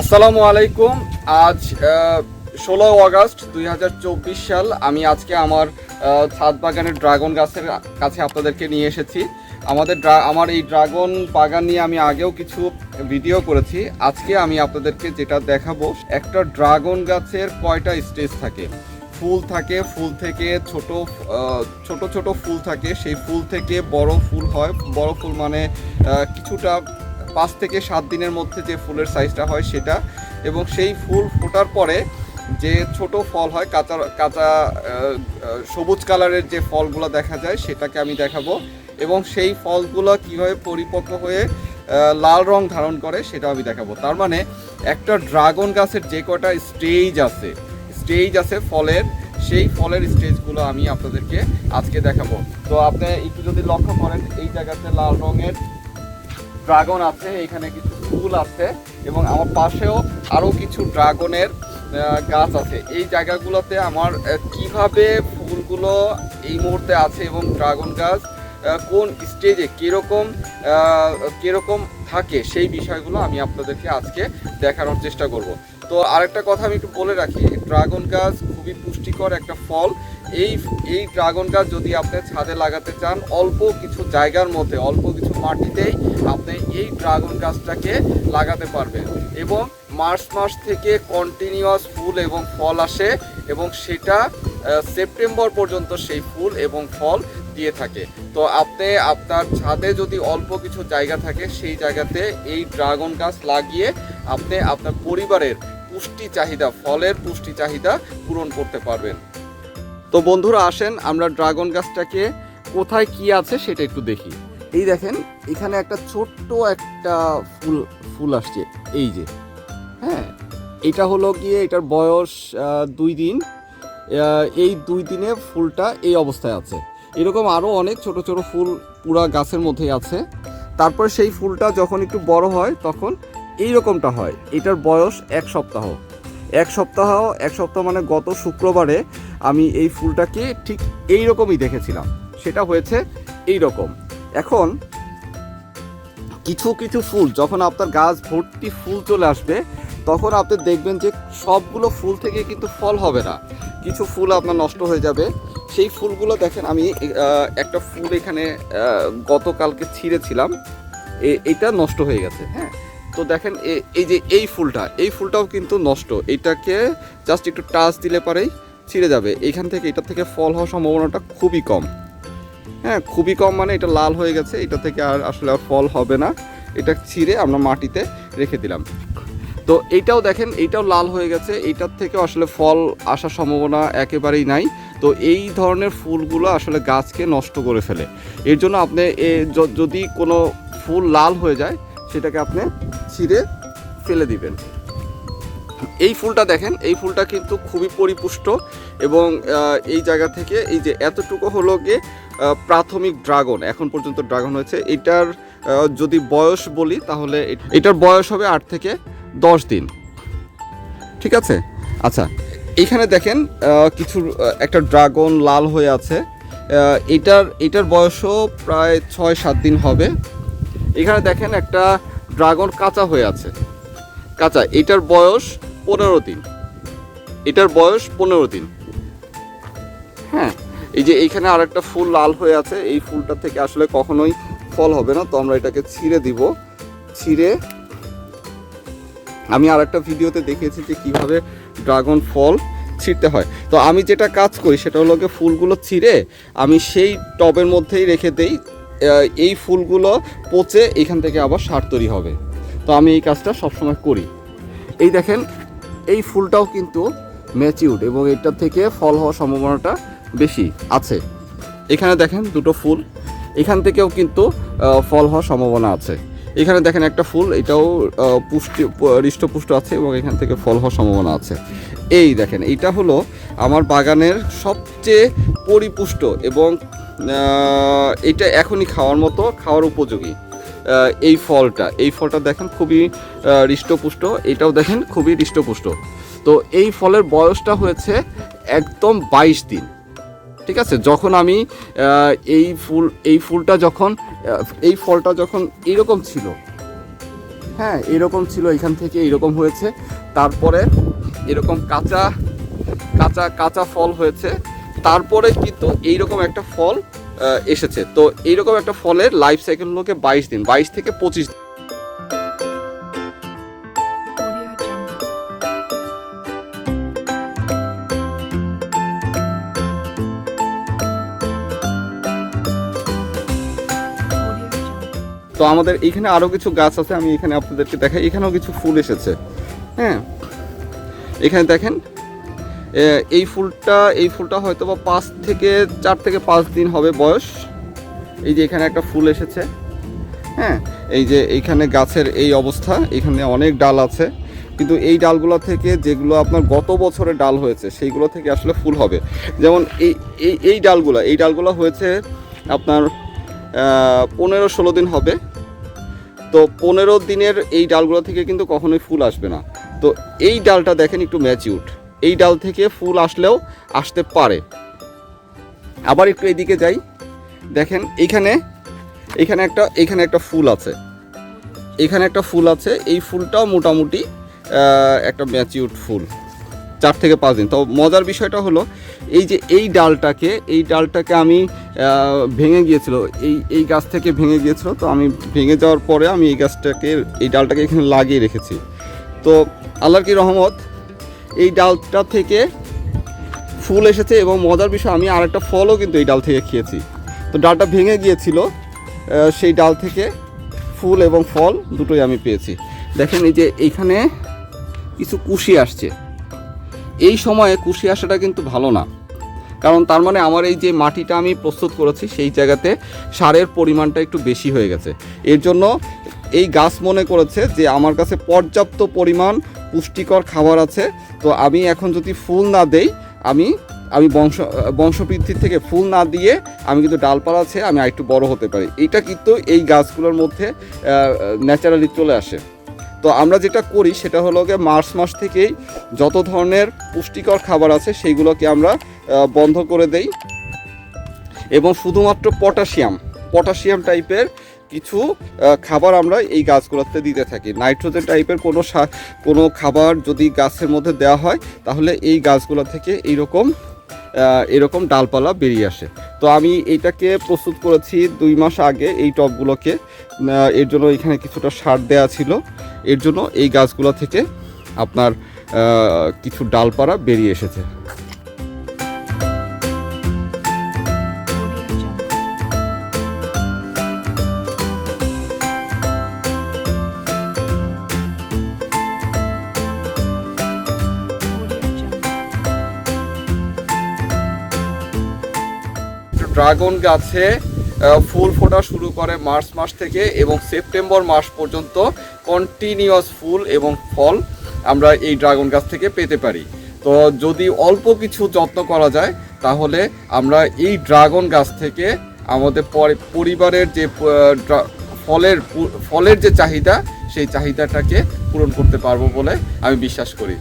আসসালামু আলাইকুম। আজ ষোলো আগস্ট দুই সাল আমি আজকে আমার ছাদ বাগানের ড্রাগন গাছের কাছে আপনাদেরকে নিয়ে এসেছি। আমাদের আমার এই ড্রাগন বাগান নিয়ে আমি আগেও কিছু ভিডিও করেছি। আজকে আমি আপনাদেরকে যেটা দেখাবো, একটা ড্রাগন গাছের কয়টা স্টেজ থাকে। ফুল থাকে, ফুল থেকে ছোট ছোট ছোট ফুল থাকে। সেই ফুল থেকে বড় ফুল হয়। বড় ফুল মানে কিছুটা পাঁচ থেকে সাত দিনের মধ্যে যে ফুলের সাইজটা হয় সেটা এবং সেই ফুল ফোটার পরে যে ছোট ফল হয় কাঁচা কাঁচা সবুজ কালারের যে ফলগুলো দেখা যায় সেটাকে আমি দেখাবো এবং সেই ফলগুলো কীভাবে পরিপক্ক হয়ে লাল রং ধারণ করে সেটা আমি দেখাবো। তার মানে একটা ড্রাগন গাছের যে কটা স্টেজ আছে স্টেজ আছে ফলের, সেই ফলের স্টেজগুলো আমি আপনাদেরকে আজকে দেখাবো। তো আপনি একটু যদি লক্ষ্য করেন, এই জায়গাতে লাল রঙের ড্রাগন আছে, এখানে কিছু ফুল আছে এবং আমার পাশেও আরও কিছু ড্রাগনের গাছ আছে। এই জায়গাগুলোতে আমার কীভাবে ফুলগুলো এই মুহূর্তে আছে এবং ড্রাগন গাছ কোন স্টেজে কীরকম কীরকম থাকে সেই বিষয়গুলো আমি আপনাদেরকে আজকে দেখানোর চেষ্টা করব। তো আরেকটা কথা আমি একটু বলে রাখি ড্রাগন গাছ খুবই পুষ্টিকর একটা ফল। এই এই ড্রাগন গাছ যদি আপনি ছাদে লাগাতে চান, অল্প কিছু জায়গার মধ্যে, অল্প কিছু মাটিতেই আপনি এই ড্রাগন গাছটাকে লাগাতে পারবেন। এবং মার্চ মাস থেকে কন্টিনিউয়াস ফুল এবং ফল আসে এবং সেটা সেপ্টেম্বর পর্যন্ত সেই ফুল এবং ফল দিয়ে থাকে। তো আপনি আপনার ছাদে যদি অল্প কিছু জায়গা থাকে, সেই জায়গাতে এই ড্রাগন গাছ লাগিয়ে আপনি আপনার পরিবারের পুষ্টি চাহিদা, ফলের পুষ্টি চাহিদা পূরণ করতে পারবেন। তো বন্ধুরা আসেন, আমরা ড্রাগন গাছটাকে কোথায় কি আছে সেটা একটু দেখি। এই দেখেন, এখানে একটা ছোট্ট একটা ফুল ফুল আসছে, এই যে। হ্যাঁ এটা হলো গিয়ে এটার বয়স দুই দিন। এই দুই দিনে ফুলটা এই অবস্থায় আছে। এরকম আরও অনেক ছোট ছোট ফুল পুরা গাছের মধ্যেই আছে। তারপর সেই ফুলটা যখন একটু বড় হয়, তখন এই রকমটা হয়। এটার বয়স এক সপ্তাহ। এক সপ্তাহ এক সপ্তাহ মানে গত শুক্রবারে আমি এই ফুলটাকে ঠিক এই রকমই দেখেছিলাম। সেটা হয়েছে এই রকম এখন কিছু কিছু ফুল, যখন আপনার গাছ ভর্তি ফুল চলে আসবে, তখন আপনি দেখবেন যে সবগুলো ফুল থেকে কিন্তু ফল হবে না। কিছু ফুল আপনার নষ্ট হয়ে যাবে। সেই ফুলগুলো দেখেন আমি একটা ফুল এখানে গতকালকে ছিঁড়েছিলাম। এটা নষ্ট হয়ে গেছে হ্যাঁ। তো দেখেন এই যে এই ফুলটা, এই ফুলটাও কিন্তু নষ্ট। এটাকে জাস্ট একটু টাচ দিলে পারেই ছিঁড়ে যাবে। এখান থেকে এটা থেকে ফল হওয়ার সম্ভাবনাটা খুবই কম। হ্যাঁ খুবই কম মানে এটা লাল হয়ে গেছে, এটা থেকে আর আসলে আর ফল হবে না। এটা ছিঁড়ে আমরা মাটিতে রেখে দিলাম। তো এইটাও দেখেন এইটাও লাল হয়ে গেছে এইটার থেকে আসলে ফল আসার সম্ভাবনা একেবারেই নাই। তো এই ধরনের ফুলগুলো আসলে গাছকে নষ্ট করে ফেলে। এর জন্য আপনি যদি কোনো ফুল লাল হয়ে যায়, সেটাকে আপনি ছিঁড়ে ফেলে দিবেন। এই ফুলটা দেখেন, এই ফুলটা কিন্তু খুবই পরিপুষ্ট এবং এই জায়গা থেকে এই যে এতটুকু হলো গিয়ে প্রাথমিক ড্রাগন, এখন পর্যন্ত ড্রাগন হয়েছে। এটার যদি বয়স বলি তাহলে এটার বয়স হবে আট থেকে দশ দিন। ঠিক আছে? আচ্ছা এইখানে দেখেন কিছু একটা ড্রাগন লাল হয়ে আছে। এটার এটার বয়সও প্রায় ছয় সাত দিন হবে। এখানে দেখেন একটা ড্রাগন কাঁচা হয়ে আছে। কাঁচা, এটার বয়স পনেরো দিন। এটার বয়স পনেরো দিন। হ্যাঁ এই যে এইখানে আর একটা ফুল লাল হয়ে আছে, এই ফুলটা থেকে আসলে কখনোই ফল হবে না, তো আমরা এটাকে ছিঁড়ে দিব। ছিঁড়ে আমি আর একটা ভিডিওতে দেখিয়েছি যে কীভাবে ড্রাগন ফল ছিঁড়তে হয়। তো আমি যেটা কাজ করি সেটা হলো গিয়ে ফুলগুলো ছিঁড়ে আমি সেই টবের মধ্যেই রেখে দেই এই ফুলগুলো পচে এখান থেকে আবার সার তৈরি হবে। তো আমি এই কাজটা সবসময় করি। এই দেখেন এই ফুলটাও কিন্তু ম্যাচিউড এবং এটা থেকে ফল হওয়ার সম্ভাবনাটা বেশি আছে। এখানে দেখেন দুটো ফুল। এখান থেকেও কিন্তু ফল হওয়ার সম্ভাবনা আছে। এখানে দেখেন একটা ফুল, এটাও পুষ্টি হৃষ্টপুষ্ট আছে এবং এখান থেকে ফল হওয়ার সম্ভাবনা আছে। এই দেখেন, এইটা হলো আমার বাগানের সবচেয়ে পরিপুষ্ট এবং এটা এখনই খাওয়ার মতো, খাওয়ার উপযোগী। এই ফলটা এই ফলটা দেখেন খুবই হৃষ্টপুষ্ট, এটাও দেখেন খুবই হৃষ্টপুষ্ট। তো এই ফলের বয়সটা হয়েছে একদম বাইশ দিন, ঠিক আছে? যখন আমি এই ফুল, এই ফুলটা যখন এই ফলটা যখন এইরকম ছিল হ্যাঁ এরকম ছিল এখান থেকে এরকম হয়েছে, তারপরে এরকম কাঁচা কাঁচা কাঁচা ফল হয়েছে, তারপরে কিন্তু এইরকম একটা ফল এসেছে। তো এইরকম একটা ফলের লাইফ সাইকেল হলো বাইশ দিন, বাইশ থেকে পঁচিশ দিন. তো আমাদের এখানে আরও কিছু গাছ আছে, আমি এখানে আপনাদেরকে দেখাই। এখানেও কিছু ফুল এসেছে। হ্যাঁ? এখানে দেখেন এই ফুলটা এই ফুলটা হয়তো বা পাঁচ থেকে চার থেকে পাঁচ দিন হবে বয়স। এই যে এখানে একটা ফুল এসেছে। হ্যাঁ এই যে এইখানে গাছের এই অবস্থা, এখানে অনেক ডাল আছে। কিন্তু এই ডালগুলো থেকে যেগুলো আপনার গত বছরে ডাল হয়েছে, সেইগুলো থেকে আসলে ফুল হবে। যেমন এই এই এই ডালগুলো এই ডালগুলো হয়েছে আপনার পনেরো ষোলো দিন হবে। তো পনেরো দিনের এই ডালগুলো থেকে কিন্তু কখনোই ফুল আসবে না। তো এই ডালটা দেখেন একটু ম্যাচিউড এই ডাল থেকে ফুল আসলেও আসতে পারে। আবার একটু এদিকে যাই। দেখেন এইখানে এখানে একটা এখানে একটা ফুল আছে। এখানে একটা ফুল আছে। এই ফুলটাও মোটামুটি একটা ম্যাচিউড ফুল, চার থেকে পাঁচ দিন। তো মজার বিষয়টা হলো, এই যে এই ডালটাকে এই ডালটাকে আমি ভেঙে গিয়েছিল, এই এই গাছ থেকে ভেঙে গিয়েছিল, তো আমি ভেঙে যাওয়ার পরে আমি এই গাছটাকে, এই ডালটাকে এখানে লাগিয়ে রেখেছি। তো আল্লাহর কি রহমত এই ডালটা থেকে ফুল এসেছে এবং মজার বিষয়, আমি আরেকটা ফলও কিন্তু এই ডাল থেকে খেয়েছি। তো ডালটা ভেঙে গিয়েছিল সেই ডাল থেকে ফুল এবং ফল দুটোই আমি পেয়েছি। দেখেন এই যে এইখানে কিছু কুশি আসছে। এই সময়ে কুশি আসাটা কিন্তু ভালো না। কারণ তার মানে আমার এই যে মাটিটা আমি প্রস্তুত করেছি, সেই জায়গাতে সারের পরিমাণটা একটু বেশি হয়ে গেছে। এর জন্য এই গাছ মনে করেছে যে আমার কাছে পর্যাপ্ত পরিমাণ পুষ্টিকর খাবার আছে। তো আমি এখন যদি ফুল না দেই, আমি আমি বংশ, বংশবৃদ্ধির থেকে ফুল না দিয়ে আমি কিন্তু ডালপালা আছে আমি আরেকটু বড় হতে পারি। এটা কিন্তু এই গাছগুলোর মধ্যে ন্যাচারালি চলে আসে। তো আমরা যেটা করি সেটা হলো গিয়ে মার্চ মাস থেকেই যত ধরনের পুষ্টিকর খাবার আছে সেইগুলোকে আমরা বন্ধ করে দেই। এবং শুধুমাত্র পটাশিয়াম পটাশিয়াম টাইপের কিছু খাবার আমরা এই গাছগুলোতে দিতে থাকি। নাইট্রোজেন টাইপের কোনো কোনো খাবার যদি গাছের মধ্যে দেওয়া হয়, তাহলে এই গাছগুলো থেকে এইরকম এরকম ডালপালা বেরিয়ে আসে। তো আমি এইটাকে প্রস্তুত করেছি দুই মাস আগে এই টবগুলোকে। এর জন্য এখানে কিছুটা সার দেওয়া ছিল। এর জন্য এই গাছগুলো থেকে আপনার কিছু ডালপালা বেরিয়ে এসেছে। ড্রাগন গাছে ফুল ফোটা শুরু করে মার্চ মাস থেকে এবং সেপ্টেম্বর মাস পর্যন্ত কন্টিনিউয়াস ফুল এবং ফল আমরা এই ড্রাগন গাছ থেকে পেতে পারি। তো যদি অল্প কিছু যত্ন করা যায়, তাহলে আমরা এই ড্রাগন গাছ থেকে আমাদের পরি- পরিবারের যে ফলের ফলের যে চাহিদা, সেই চাহিদাটাকে পূরণ করতে পারব বলে আমি বিশ্বাস করি।